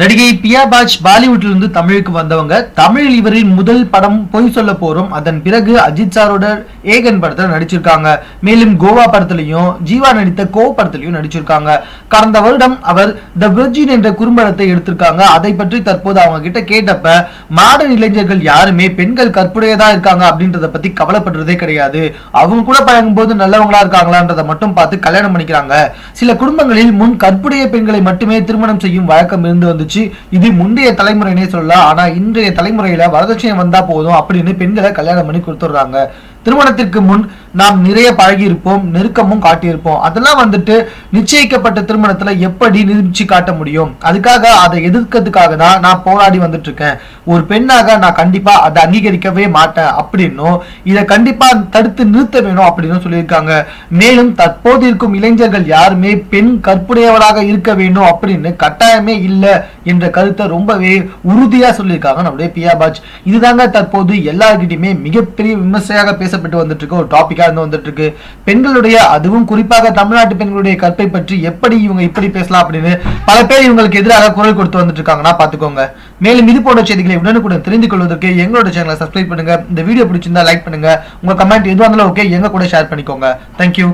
நடிகை பியா பாஜ் பாலிவுட்லருந்து தமிழுக்கு வந்தவங்க தமிழில் இவரின் முதல் படம் பொய் சொல்ல போறோம். அதன் பிறகு அஜித் சாரோட ஏகன் படத்தில் நடிச்சிருக்காங்க. மேலும் கோவா படத்திலையும் ஜீவா நடித்த கோ படத்திலையும் நடிச்சிருக்காங்க. கடந்த வருடம் அவர் த விர்ஜின் என்ற குறும்படத்தை எடுத்திருக்காங்க. அதை பற்றி தற்போது அவங்க கிட்ட கேட்டப்ப மாடர்ன் இளைஞர்கள் யாருமே பெண்கள் கற்புடையதா இருக்காங்க அப்படின்றத பத்தி கவலைப்படுறதே கிடையாது. அவங்க கூட பழகும்போது நல்லவங்களா இருக்காங்களான்றத மட்டும் பார்த்து கல்யாணம் பண்ணிக்கிறாங்க. சில குடும்பங்களில் முன் கற்புடைய பெண்களை மட்டுமே திருமணம் செய்யும் வழக்கம் இருந்து வந்து வந்துச்சு இது முந்தைய தலைமுறைனே சொல்லலாம். ஆனா இன்றைய தலைமுறையில வரதட்சணை வந்தா போதும் அப்படின்னு பெண்களை கல்யாணம் பண்ணி கொடுத்துட்றாங்க. திருமணத்திற்கு முன் நாம் நிறைய பழகி இருப்போம் நெருக்கமும் காட்டியிருப்போம். அதெல்லாம் வந்துட்டு நிச்சயிக்கப்பட்ட திருமணத்துல எப்படி நிரூபிச்சு காட்ட முடியும்? அதுக்காக அதை எதிர்க்கிறதுக்காக தான் நான் போராடி வந்துட்டு இருக்கேன் ஒரு பெண்ணாக நான் கண்டிப்பா அதை அங்கீகரிக்கவே மாட்டேன் அப்படின்னும் இதை கண்டிப்பா தடுத்து நிறுத்த வேணும் அப்படின்னு சொல்லியிருக்காங்க. மேலும் தற்போது இருக்கும் இளைஞர்கள் யாருமே பெண் கற்புடையவராக இருக்க வேண்டும் அப்படின்னு கட்டாயமே இல்லை என்ற கருத்தை ரொம்பவே உறுதியா சொல்லியிருக்காங்க நம்முடைய பியா பாஜ் இதுதாங்க தற்போது எல்லார்கிட்டையுமே மிகப்பெரிய விமர்சையாக பேசப்பட்டு வந்துட்டு இருக்கு ஒரு டாபிக்காக இருந்து வந்துட்டு இருக்கு பெண்களுடைய அதுவும் குறிப்பாக தமிழ்நாட்டு பெண்களுடைய கற்பை பற்றி எப்படி இவங்க இப்படி பேசலாம் அப்படின்னு பல பேர் இவங்களுக்கு எதிராக குரல் கொடுத்து வந்துட்டு இருக்காங்கன்னா பாத்துக்கோங்க மேலும் இது போன்ற செய்திகளை உடனுக்குடன் தெரிந்து கொள்வதற்கு எங்களோட சேனலை சப்ஸ்கிரைப் பண்ணுங்க. இந்த வீடியோ பிடிச்சிருந்தா லைக் பண்ணுங்க. உங்க கமெண்ட் எதுவாக இருந்தாலும் ஓகே எங்க கூட ஷேர் பண்ணிக்கோங்க. தேங்க்யூ